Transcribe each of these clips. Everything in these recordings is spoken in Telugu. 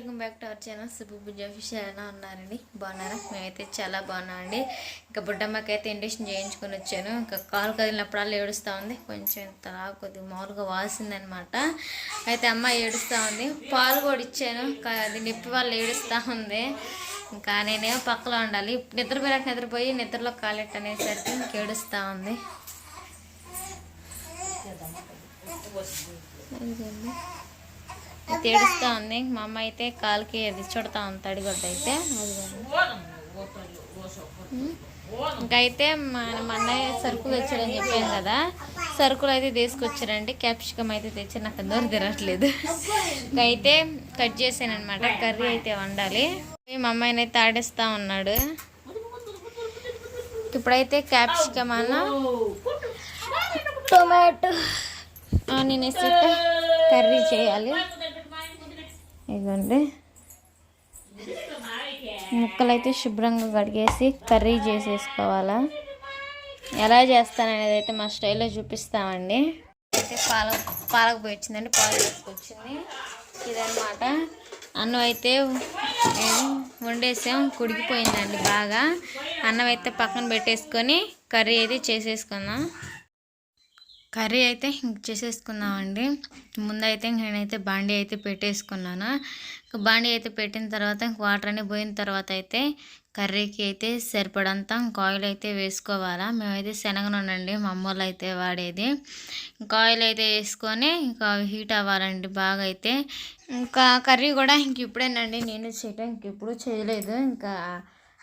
Welcome back to our channel. Subbu Bujja official ఎలా ఉన్నారండి. బాగున్నారా? మేమైతే చాలా బాగున్నామండి ఇంకా బుడ్డమ్మకి అయితే ఇండక్షన్ చేయించుకొని వచ్చాను. ఇంకా కాలు కదిలినప్పుడల్లా ఏడుస్తూ ఉంది. కొంచెం ఇంతలా కొద్దిగా మామూలుగా వాసిందనమాట. అయితే అమ్మ ఏడుస్తూ ఉంది. పాలు కూడా ఇచ్చాను. అది నొప్పి వాళ్ళు ఏడుస్తూ ఉంది. ఇంకా నేనేమో పక్కలో ఉండాలి. నిద్రపోయాక నిద్రపోయి నిద్రలో కాలెట్ అనేసరికి ఇంక ఏడుస్తూ ఉంది. అయితే ఏడుస్తూ ఉంది. మా అమ్మ అయితే కాలుకి అది చుడతా ఉంది తడిగొడ్డ అయితే. అదిగోండి ఉమ్. ఇంకా అయితే మా అన్నయ్య సరుకులు తెచ్చాడని చెప్పాను కదా. సరుకులు అయితే తీసుకొచ్చారండి. క్యాప్సికమ్ అయితే తెచ్చి నాకు అందరూ తిరగట్లేదు ఇంకా అయితే కట్ చేశాను అనమాట కర్రీ అయితే వండాలి. మా అమ్మాయిని అయితే ఆడేస్తా ఉన్నాడు. ఇప్పుడైతే క్యాప్సికమ్ అన్న. టొమాటో. ఆనియన్ వేసి అయితే కర్రీ చేయాలి. ఇదండి ముక్కలు అయితే శుభ్రంగా కడిగేసి కర్రీ చేసేసుకోవాలా. ఎలా చేస్తాననేది అయితే మా స్టైల్లో చూపిస్తామండి. అయితే పాలక పాలక పోయి వచ్చిందండి పాలు తీసుకొచ్చింది. ఇదన్నమాట. అన్నం అయితే వండేసాం కుడికిపోయిందండి బాగా. అన్నం అయితే పక్కన పెట్టేసుకొని కర్రీ అయితే చేసేసుకుందాం కర్రీ అయితే ఇంక ముందైతే నేనైతే బాండీ అయితే పెట్టేసుకున్నాను. ఇంక బాండీ అయితే పెట్టిన తర్వాత ఇంక వాటర్ అని పోయిన తర్వాత అయితే కర్రీకి అయితే సరిపడంత ఇంక ఆయిల్ అయితే వేసుకోవాలా. మేమైతే శనగ మా అమ్మ అయితే వాడేది. ఇంకా ఆయిల్ అయితే వేసుకొని ఇంకా హీట్ అవ్వాలండి బాగా అయితే ఇంకా కర్రీ కూడా ఇంక ఇప్పుడేనండి. నేను చేయటం ఇంక ఇప్పుడు చేయలేదు. ఇంకా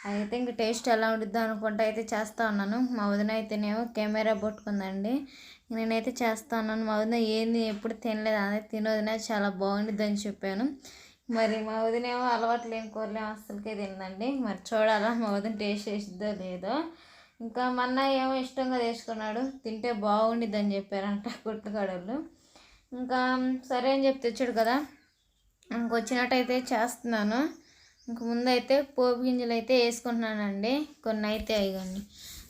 అయితే ఇంక టేస్ట్ ఎలా ఉండిద్దో అనుకుంటా అయితే చేస్తా ఉన్నాను. మా వదిన అయితేనేమో కెమెరా పట్టుకుందండి. నేనైతే చేస్తాను. మా వదిన ఏంది? ఎప్పుడు తినలేదు. అదే తినొదిన చాలా బాగుండిద్ది అని చెప్పాను. మరి మా వదినేమో అలవాటు లేని కూరలేము అస్సలకే తిందండి మరి చూడాలా మా వదిన టేస్ట్ చేసిద్దో లేదో. ఇంకా మా అన్నయ్య ఏమో ఇష్టంగా తీసుకున్నాడు తింటే బాగుండిద్ది అని చెప్పారంట కొట్టుకాడలు ఇంకా సరే అని చెప్పి తెచ్చాడు కదా. ఇంకొచ్చినట్టయితే చేస్తున్నాను. ఇంక ముందైతే పోపు గింజలు అయితే వేసుకుంటున్నానండి. కొన్ని అయితే అయ్యండి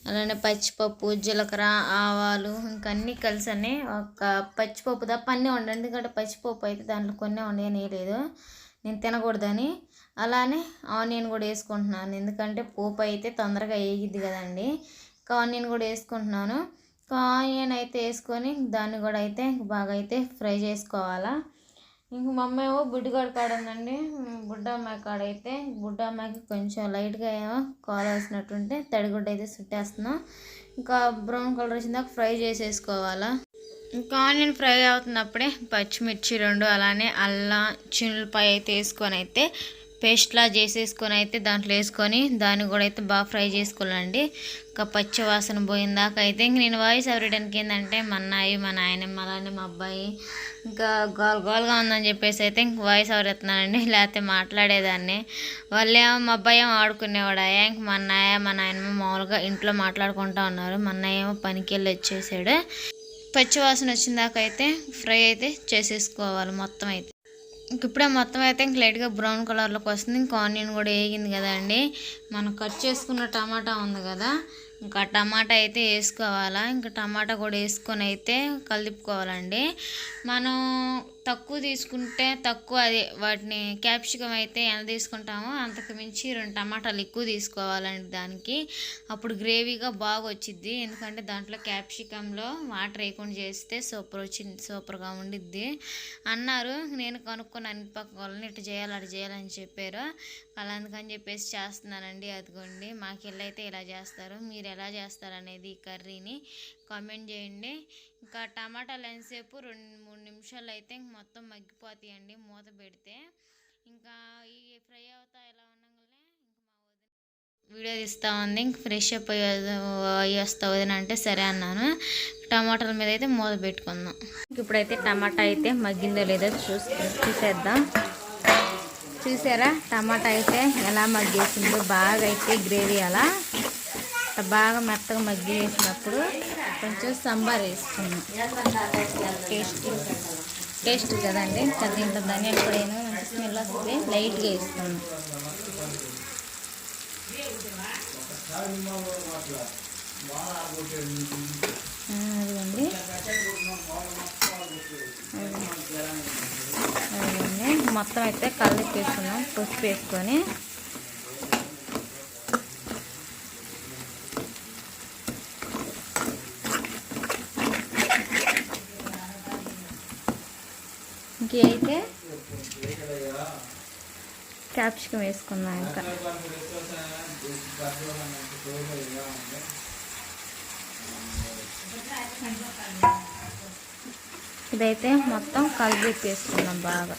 అలానే పచ్చిపప్పు జీలకర్ర ఆవాలు ఇంకా అన్నీ కలిసి ఒక పచ్చిపప్పు తప్ప అన్నీ ఉండండి ఎందుకంటే పచ్చిపప్పు అయితే దాంట్లో కొన్ని ఉండేయలేదు నేను తినకూడదని. అలానే ఆనియన్ కూడా వేసుకుంటున్నాను. ఎందుకంటే పోపు అయితే తొందరగా వేగిద్ది కదండి. ఇంకా ఆనియన్ కూడా వేసుకుంటున్నాను. ఆనియన్ అయితే వేసుకొని దాన్ని కూడా అయితే బాగా అయితే ఫ్రై చేసుకోవాలా. ఇంక మా అమ్మ ఏమో బుడ్డిగాడు కాడ ఉందండి బుడ్డమ్మాయి కాడ అయితే బుడ్డమ్మాయికి కొంచెం లైట్గా ఏమో కావాల్సినట్టుంటే తడిగుడ్డ అయితే చుట్టేస్తున్నాం. ఇంకా బ్రౌన్ కలర్ వచ్చిందాక ఫ్రై చేసేసుకోవాలా. ఇంకా ఆనియన్ ఫ్రై అవుతున్నప్పుడే పచ్చిమిర్చి రెండు అలానే అల్లం చిన్నులపాయ అయితే వేసుకొని అయితే పేస్ట్లా చేసేసుకొని అయితే దాంట్లో వేసుకొని దాన్ని కూడా అయితే బాగా ఫ్రై చేసుకోవాలండి. ఇంకా పచ్చి వాసన పోయిన దాకా అయితే ఇంక నేను వాయిస్ ఎవరేయడానికి ఏంటంటే మా అన్నయ్య మా నాయనమ్మ అలానే మా అబ్బాయి. ఇంకా గోల్ గోల్గా ఉందని చెప్పేసి అయితే ఇంక వాయిస్ ఎవరెత్తున్నానండి లేకపోతే మాట్లాడేదాన్ని. వాళ్ళేమో మా అబ్బాయి ఏమో ఆడుకునేవాడు ఇంక మా అన్నయ్య మా నాయనమ్మ మామూలుగా ఇంట్లో మాట్లాడుకుంటా ఉన్నారు. మా అన్నయ్య ఏమో పనికి వెళ్ళి వచ్చేసాడు. పచ్చివాసన వచ్చిన దాకా అయితే ఫ్రై అయితే చేసేసుకోవాలి మొత్తం అయితే. ఇప్పుడే మొత్తం అయితే ఇంక లైట్గా బ్రౌన్ కలర్లోకి వస్తుంది. ఇంకా ఆనియన్ కూడా వేగింది కదండి మనం కట్ చేసుకున్న టమాటా ఉంది కదా. ఇంకా టమాటా అయితే వేసుకోవాలా? ఇంకా టమాటా కూడా వేసుకొని అయితే కలిపుకోవాలండి. మనం తక్కువ తీసుకుంటే తక్కువ అది వాటిని క్యాప్సికం అయితే ఎంత తీసుకుంటామో అంతకు మించి రెండు టమాటాలు ఎక్కువ తీసుకోవాలండి దానికి. అప్పుడు గ్రేవీగా బాగా వచ్చిద్ది ఎందుకంటే దాంట్లో క్యాప్సికంలో వాటర్ వేయకుండా చేస్తే సూపర్ వచ్చింది సూపర్గా ఉండిద్ది. అన్నారు నేను కనుక్కొని అన్ని పక్క వాళ్ళని ఇటు చేయాలి అటు చేయాలని చెప్పారు. అలా అందుకని చెప్పేసి చేస్తున్నానండి అదిగోండి. మాకు అయితే ఇలా చేస్తారు. మీరు ఎలా చేస్తారు అనేది ఈ కర్రీని కామెంట్ చేయండి. ఇంకా టమాటాలు ఎంతసేపు? రెండు మూడు నిమిషాలు అయితే ఇంక మొత్తం మగ్గిపోతాయండి మూత పెడితే. ఇంకా ఈ ఫ్రై అవుతా ఎలా ఉండగానే ఇంక మా వదిన వీడియో తీస్తూ ఉంది. ఇంక ఫ్రెష్ అప్ అయ్యి అయ్యి వస్తా వదిన అంటే సరే అన్నాను. టమాటాల మీద అయితే మూత పెట్టుకుందాం. ఇప్పుడైతే టమాటా అయితే మగ్గిందో లేదో చూసి చూసేద్దాం. చూసారా? టమాటా అయితే ఎలా మగ్గేసిందో బాగా అయితే గ్రేవీ అలా. బాగా మెత్తగా మగ్గి వేసినప్పుడు కొంచెం సాంబార్ వేసుకున్నాం టేస్ట్ టేస్ట్ కదండి ఇంకా దీంట్లో ధనియాలు కూడా ఏమో మంచి స్మెల్ వస్తుంది. లైట్గా వేసుకున్నాం అదిగోండి. అదిగోండి. మొత్తం అయితే కలిపి వేసుకున్నాం పసుపు వేసుకొని. ఇంకైతే క్యాప్సికం వేసుకున్నాం ఇంకా. ఇదైతే మొత్తం కలిపి వేసుకున్నాం బాగా.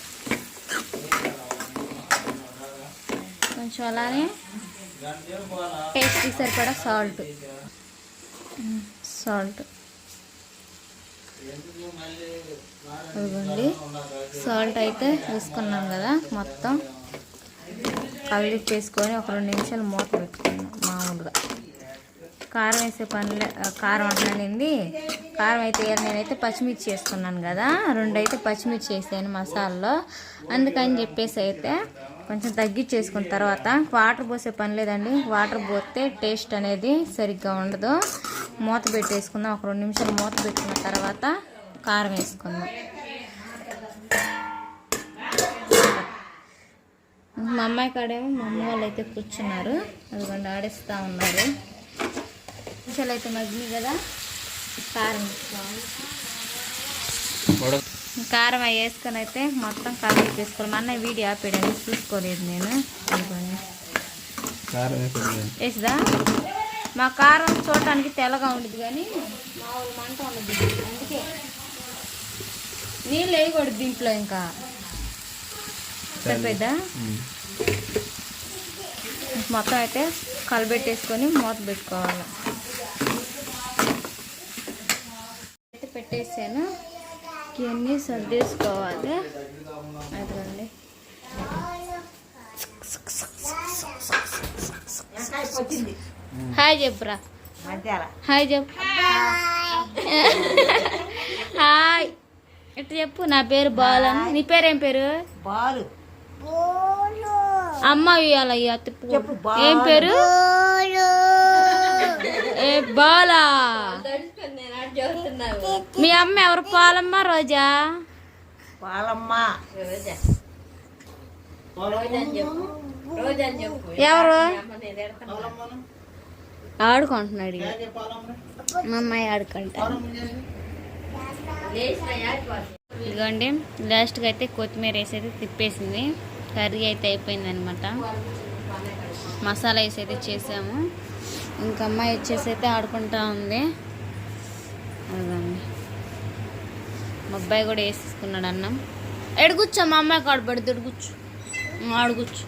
కొంచెం అలానే టేస్ట్కి సరిపడా సాల్ట్. సాల్ట్. ఇదిగోండి. సాల్ట్ అయితే వేసుకున్నాం కదా మొత్తం. కలిపి చేసుకొని ఒక రెండు నిమిషాలు మూత పెట్టుకున్నాం మామూలుగా. కారం వేసే పనిలే కారం అంటున్నానండి కారం అయితే నేనైతే పచ్చిమిర్చి వేసుకున్నాను కదా. రెండు అయితే పచ్చిమిర్చి వేసాను మసాలాలో. అందుకని చెప్పేసి అయితే కొంచెం తగ్గించేసుకున్న తర్వాత వాటర్ పోసే పని లేదండి. వాటర్ పోతే టేస్ట్ అనేది సరిగ్గా ఉండదు. మూత పెట్టేసుకుందాం. ఒక రెండు నిమిషాలు మూత పెట్టుకున్న తర్వాత కారం వేసుకుందాం. మా అమ్మాయి కాడేమో మా అమ్మ వాళ్ళు అయితే కూర్చున్నారు. అదిగోండి ఆడిస్తూ ఉన్నారు. నిమిషాలు అయితే మగ్గినాయి కదా. కారం. వేసుకోవాలి కారం అవి వేసుకొని అయితే మొత్తం కలిపి వేసుకోవాలి మా అన్నయ్య వీడియో ఆపేయడానికి చూసుకోలేదు నేను. వేసిదా? మా కారం చూడటానికి తెల్లగా ఉండదు కానీ మామూలు మంట ఉండదు అందుకే నీళ్ళు వేయకూడదు దీంట్లో ఇంకా. సరిపోద్దా మొత్తం అయితే కలబెట్టేసుకొని మూత పెట్టుకోవాలి. అయితే పెట్టేసాను. ఇవన్నీ సర్దేసుకోవాలి అదిగోండి హాయ్ చెప్పురా హాయ్ చెప్పు హాయ్. ఇట్లా చెప్పు? నా పేరు బాలన్ నీ పేరేం పేరు? బాలు. అమ్మ ఇవ్వాలి చెప్పు, బాలు. ఏం పేరు? ఏ బాలా. మీ అమ్మ ఎవరు? పాలమ్మ రోజా? పాలమ్మ. ఎవరు? ఆడుకుంటున్నాడు. మా అమ్మాయి ఆడుకుంటా. ఇదిగోండి లాస్ట్గా అయితే కొత్తిమీర వేసి అయితే తిప్పేసింది. కర్రీ అయితే అయిపోయింది అనమాట మసాలా వేసి అయితే చేసాము. ఇంకా అమ్మాయి వచ్చేసి అయితే ఆడుకుంటా ఉంది. అదండి మా అబ్బాయి కూడా వేసేసుకున్నాడు అన్నం. ఎడుగుచ్చా మా అమ్మాయి కాడు పడితే ఎడుగుచ్చు ఆడుగుచ్చు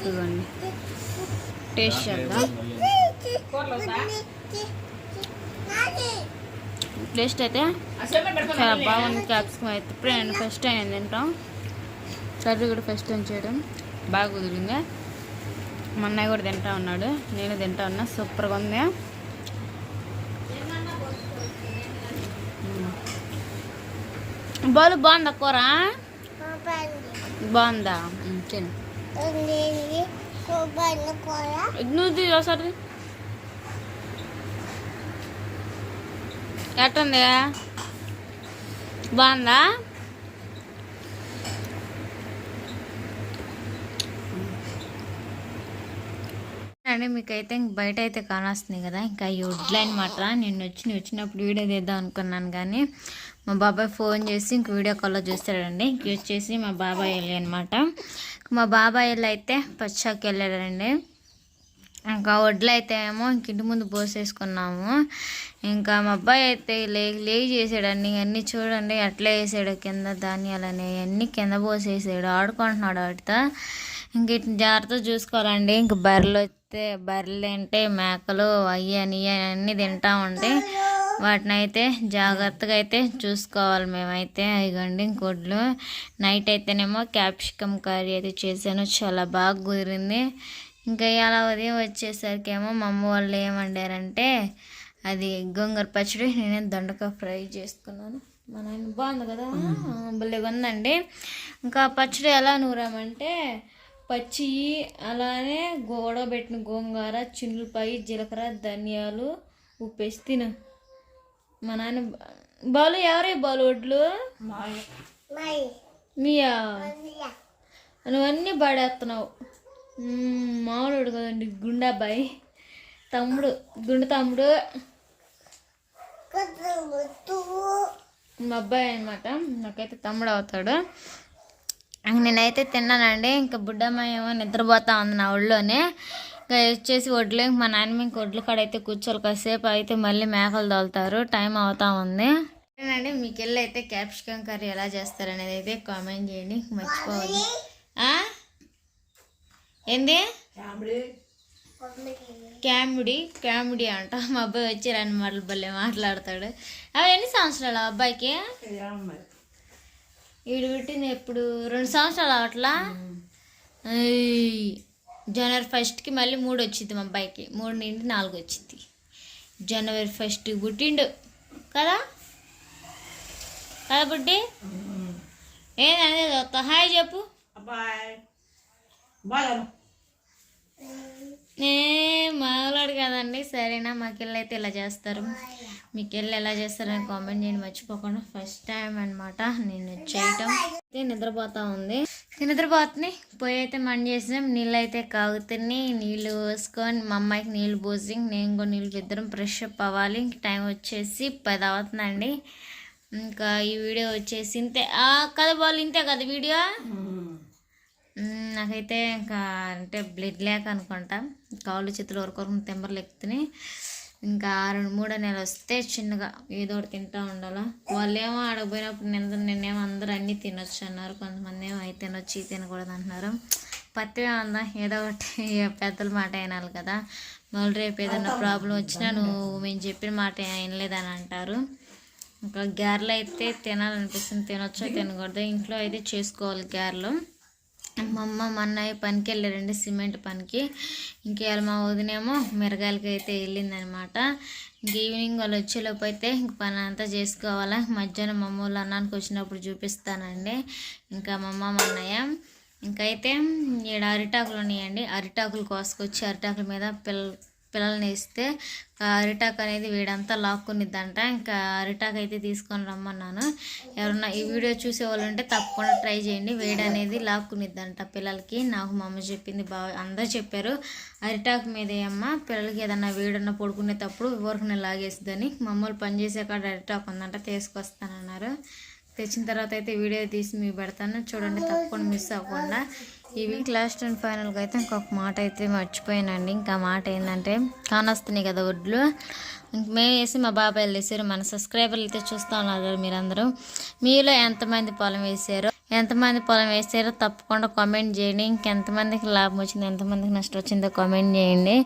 ఇదిగోండి. టేస్ట్ చేద్దాం. టేస్ట్ అయితే చాలా బాగుంది క్యాప్సికమ్ అయితే. ఇప్పుడు నేను ఫస్ట్ టైం తింటాం. కర్రీ కూడా ఫస్ట్ టైం చేయడం. బాగా కుదిరింది? మా అన్నయ్య కూడా తింటా ఉన్నాడు. నేను తింటా ఉన్నా. సూపర్గా ఉంది. బాలు బాగుందా కూర? బాగుందా? తిను. నువ్వు చూసారు ఎట్టుంది? బాగుందా? అండి మీకైతే ఇంక బయట అయితే కానొస్తుంది కదా. ఇంకా ఈ వడ్లు అనమాట నేను వచ్చి నేను వచ్చినప్పుడు వీడియో తీద్దాం అనుకున్నాను కానీ మా బాబాయ్ ఫోన్ చేసి ఇంక వీడియో కాల్లో చూస్తాడండి. ఇంక వచ్చేసి మా బాబాయ్ వెళ్ళి అనమాట మా బాబాయ్ వెళ్ళి అయితే పచ్చాకి వెళ్ళాడండి. ఇంకా వడ్లు అయితే ఏమో ఇంక ఇంటి ముందు పోసేసుకున్నాము. ఇంకా మా అబ్బాయి అయితే లే లేగి చేసాడండి. అన్నీ చూడండి అట్లే వేసాడు. కింద ధాన్యాలని అన్నీ కింద పోసేసాడు. ఆడుకుంటున్నాడు వాటితో ఇంక ఇట్ని జాగ్రత్త చూసుకోవాలండి. ఇంక బర్రెలు వస్తే బర్రెలు అంటే మేకలు అయ్యి అని అన్నీ తింటా ఉంటాయి వాటిని అయితే జాగ్రత్తగా అయితే చూసుకోవాలి మేమైతే. ఇగండి ఇంకొడ్లు నైట్ అయితేనేమో క్యాప్సికమ్ కర్రీ అయితే చేశాను. చాలా బాగా కుదిరింది. ఇంకా ఇలా ఉదయం వచ్చేసరికి ఏమో మా అమ్మ వాళ్ళు ఏం వండారంటే అది గోంగూర పచ్చడి నేను దొండకాయ ఫ్రై చేసుకున్నాను. మా నాయన బాగుంది కదా? భలే ఉందండి. ఇంకా పచ్చడి ఎలా నూరామంటే పచ్చి అలానే గోడబెట్టిన గోంగూర చిన్నులపాయి జీలకర్ర ధనియాలు ఉప్పేసి తిను. మా నాన్న బాలు ఎవరే బాలు వడ్లు? మీయా. నువ్వన్నీ పడేస్తున్నావు మ్మ్, మామూలుడు కదండి గుండాబాయ్. తమ్ముడు గుండు తమ్ముడు. మా అబ్బాయి అనమాట నాకైతే తమ్ముడు అవుతాడు. నేనైతే తిన్నానండి. ఇంకా బుడ్డమ్మ ఏమో నిద్రపోతా ఉంది నా ఒళ్ళోనే. ఇంకా వచ్చేసి వడ్లు ఇంక మా నాన్నమ్మ ఇంక వడ్లు కాడ అయితే కూర్చోవాలి. కాసేపు అయితే మళ్ళీ మేకలు తోలుతారు. టైం అవుతా ఉంది. అండి మీకు వెళ్ళి అయితే క్యాప్సికమ్ కర్రీ ఎలా చేస్తారు అనేది అయితే కామెంట్ చేయండి. మర్చిపోవద్దు. ఆ? ఏంది? క్యామిడి. క్యామిడి అంట. మా అబ్బాయి వచ్చి రెండు మాటలు భలే మాట్లాడతాడు. అవి ఎన్ని సంవత్సరాలు ఆ అబ్బాయికి? వీడు పుట్టింది ఎప్పుడు? రెండు సంవత్సరాలు అవట్లా ఏయ్. జనవరి ఫస్ట్కి మళ్ళీ మూడు వచ్చింది మా అబ్బాయికి. మూడు నుండి నాలుగు వచ్చింది జనవరి ఫస్ట్ పుట్టిండు. కదా? కదా బుడ్డి ఏందనేది ఒక హాయ్ చెప్పు. బాయ్ బాయ్ ఏ మామూలు కదండి. సరేనా మాకెళ్ళి అయితే ఇలా చేస్తారు? మీకు వెళ్ళి ఎలా చేస్తారని కామెంట్ చేయండి. మర్చిపోకుండా ఫస్ట్ టైం అనమాట నేను చేయటం. అయితే నిద్రపోతా ఉంది. నిద్రపోతుంది? పోయి అయితే మండి చేసినాం నీళ్ళు అయితే కాగుతున్నాయి. నీళ్ళు పోసుకొని మా అమ్మాయికి నీళ్ళు పోసి నేను కూడా నీళ్ళు ఇద్దరం ఫ్రెష్ అప్ అవ్వాలి. టైం వచ్చేసి పది అవుతుందండి. ఇంకా ఈ వీడియో వచ్చేసి ఇంతే. కదా వాళ్ళు ఇంతే కదా వీడియో? నాకైతే ఇంకా అంటే బ్లడ్ లేక అనుకుంటా. కాళ్ళు చేతులు వరకొరకు తెంబర్లు ఎక్కుతున్నాయి ఇంకా రెండు మూడో నెల వస్తే చిన్నగా ఏదో ఒకటి తింటూ ఉండాలా. వాళ్ళేమో ఆడకపోయినప్పుడు నిన్న నిన్నేమో అందరూ అన్నీ తినొచ్చు అన్నారు. కొంతమంది ఏమో అవి తినొచ్చు ఇవి తినకూడదు అంటున్నారు. పత్తివే ఉందా ఏదో ఒకటి పెద్దల మాట వినాలి కదా. మళ్ళీ రేపు ఏదైనా ప్రాబ్లం వచ్చినా నువ్వు మేము చెప్పిన మాట వినలేదని అంటారు. ఇంకా గారెలు అయితే తినాలనిపిస్తుంది. తినొచ్చో తినకూడదు ఇంట్లో అయితే చేసుకోవాలి గారెలు. మా అమ్మ మా అన్నయ్య పనికి వెళ్ళారండి సిమెంట్ పనికి. ఇంకేళ మా వదినేమో మిరగాయలకి అయితే వెళ్ళిందనమాట. ఇంక ఈవినింగ్ వాళ్ళు వచ్చేలోపు అయితే ఇంక పని అంతా చేసుకోవాలా. మధ్యాహ్నం మా అమ్మ వాళ్ళు అన్నానికి వచ్చినప్పుడు చూపిస్తానండి. ఇంకా మా అమ్మ మా అన్నయ్య. ఇంకైతే ఈడ అరిటాకులు ఉన్నాయండి. అరిటాకులు కోసుకొచ్చి అరిటాకుల మీద పిల్ల పిల్లల్ని వేస్తే అరిటాక్ అనేది వీడంతా లాక్కునిద్దంట. ఇంకా అరిటాక్ అయితే తీసుకొని రమ్మన్నాను. ఎవరన్నా ఈ వీడియో చూసే వాళ్ళు ఉంటే తప్పకుండా ట్రై చేయండి. వేడి అనేది లాక్కునిద్దంట పిల్లలకి. నాకు మా అమ్మ చెప్పింది బాగా అందరూ చెప్పారు. అరిటాక్ మీద అమ్మ. పిల్లలకి ఏదన్నా వేడన్నా పడుకునేటప్పుడు ఊరికి లాగేస్తుందని మమ్మల్ని పనిచేసే పని చేసే కాడ అరిటాక్ ఉందంట తీసుకొస్తానన్నారు. తెచ్చిన తర్వాత అయితే వీడియో తీసి మీకు పెడతాను. చూడండి తప్పకుండా మిస్ అవ్వకుండా. ఇవి క్లాస్ టెన్ ఫైనల్కి అయితే ఇంకొక మాట అయితే మర్చిపోయానండి. ఇంకా మాట ఏంటంటే కానొస్తున్నాయి కదా ఒడ్లు. ఇంక మేము వేసి మా బాబాయ్ వేసారు. మన సబ్స్క్రైబర్లు అయితే చూస్తూ ఉన్నారు కదా మీరందరూ. మీలో ఎంతమంది పొలం వేసారో? ఎంతమంది పొలం వేసారో తప్పకుండా కామెంట్ చేయండి. ఇంకెంతమందికి లాభం వచ్చింది ఎంతమందికి నష్టం వచ్చిందో కామెంట్ చేయండి.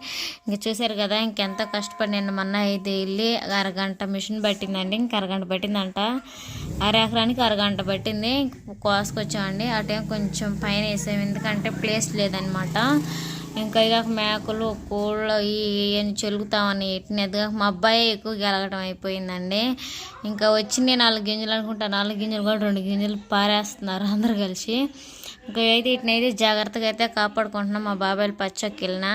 ఇంక చూసారు కదా ఇంకెంత కష్టపడి నిన్న మొన్న ఐదు వెళ్ళి అరగంట మిషన్ పట్టిందండి. ఇంక అరగంట పట్టిందంట. అర ఎకరానికి అరగంట పట్టింది. కోసుకొచ్చామండి. ఆ టైం కొంచెం పైన వేసాము ఎందుకంటే ప్లేస్ లేదనమాట ఇంకా ఇక మేకలు కోళ్ళు ఇవన్నీ చెలుగుతామని ఎట్టిన మా అబ్బాయి ఎక్కువ గెలగడం అయిపోయిందండి. ఇంకా వచ్చింది నాలుగు గింజలు అనుకుంటా నాలుగు గింజలు కూడా రెండు గింజలు పారేస్తున్నారు అందరు కలిసి. ఇంకా అయితే ఇటునైతే జాగ్రత్తగా అయితే కాపాడుకుంటున్నాం మా బాబాయ్ పచ్చకి వెళ్ళిన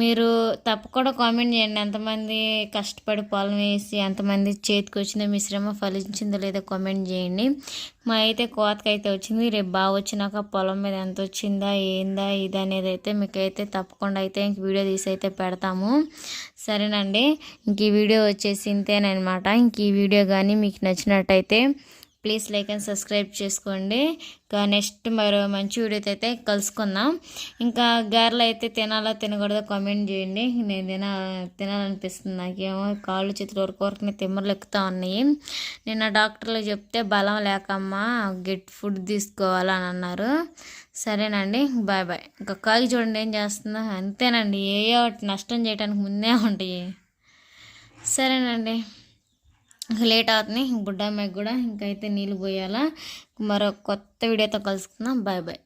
మీరు తప్పకుండా కామెంట్ చేయండి. ఎంతమంది కష్టపడి పొలం వేసి ఎంతమంది చేతికి వచ్చిందో మీ శ్రమ ఫలించిందో లేదో కామెంట్ చేయండి. మా అయితే కోతకి అయితే వచ్చింది. రేపు బాగా వచ్చినాక పొలం మీద ఎంత వచ్చిందా ఏందా ఇది అనేది అయితే మీకైతే తప్పకుండా అయితే ఇంక వీడియో తీసి అయితే పెడతాము. సరేనండి. ఇంక ఈ వీడియో వచ్చేసి ఇంతేనమాట ఇంక ఈ వీడియో కానీ మీకు నచ్చినట్టయితే ప్లీజ్ లైక్ అండ్ సబ్స్క్రైబ్ చేసుకోండి. ఇంకా నెక్స్ట్ మరో మంచి వీడియోతో అయితే కలుసుకుందాం. ఇంకా గారెలు అయితే తినాలా తినకూడదో కామెంట్ చేయండి. నేను తిన తినాలనిపిస్తుంది నాకేమో కాళ్ళు చేతులు వరకు వరకు తిమ్మలు ఎక్కుతా ఉన్నాయి. నిన్న డాక్టర్లు చెప్తే బలం లేకమ్మా గెట్ ఫుడ్ తీసుకోవాలని అన్నారు. సరేనండి బాయ్ బాయ్. ఇంకా కాగి చూడండి ఏం చేస్తుందో. అంతేనండి ఏ ఒకటి నష్టం చేయడానికి ముందే ఉంటాయి. సరేనండి. లేట్ అవుతుంది. బుడ్డమ్మాయికి కూడా ఇంకైతే నీళ్ళు పోయాలా. మరో కొత్త వీడియోతో కలుసుకుందాం. Bye bye.